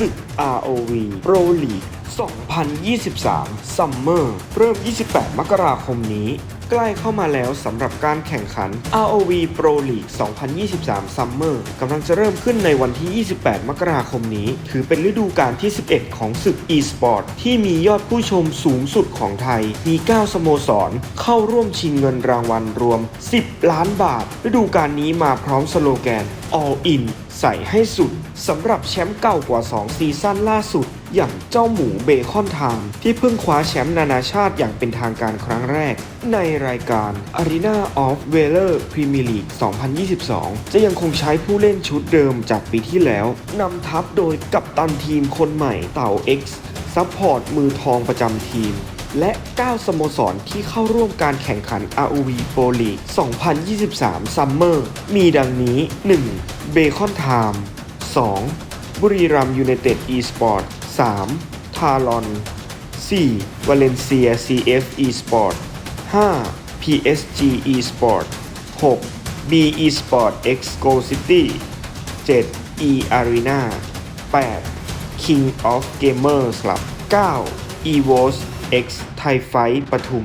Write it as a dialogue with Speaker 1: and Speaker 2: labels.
Speaker 1: ศึก ROV Pro League 2023 Summer เริ่ม 28 มกราคมนี้ ใกล้เข้ามาแล้วสำหรับการแข่งขัน ROV Pro League 2023 Summer กำลังจะเริ่มขึ้นในวันที่ 28 มกราคมนี้ ถือเป็นฤดูกาลที่ 11 ของศึก e-sport ที่มียอดผู้ชมสูงสุดของไทย มี 9 สโมสร เข้าร่วมชิงเงินรางวัลรวม 10 ล้านบาท ฤดูกาลนี้มาพร้อมสโลแกน All In ใส่ให้สุด สำหรับแชมป์เก่ากว่า 2 ซีซั่นล่าสุด อย่างเจ้าหมูเบคอนไทม์ที่เพิ่งคว้าแชมป์นานาชาติอย่างเป็นทางการครั้งแรก ในรายการ Arena of Valor Premier League 2022 จะยังคงใช้ผู้เล่นชุดเดิมจากปีที่แล้วนำทัพโดยกัปตันทีมคนใหม่เต่า X ซัพพอร์ตมือทองประจำทีมและ 9 สโมสรที่เข้าร่วมการแข่งขัน ROV Pro League 2023 Summer มีดังนี้ 1. เบคอนไทม์ 2. บุรีรัมยูไนเต็ดอีสปอร์ต 3. ทารอน 4. วาเลนเซีย CF eSport 5. PSG eSport 6. B eSport X Go City 7. E Arena 8. King of Gamers Club 9. EVOS X Thai Fight ปทุม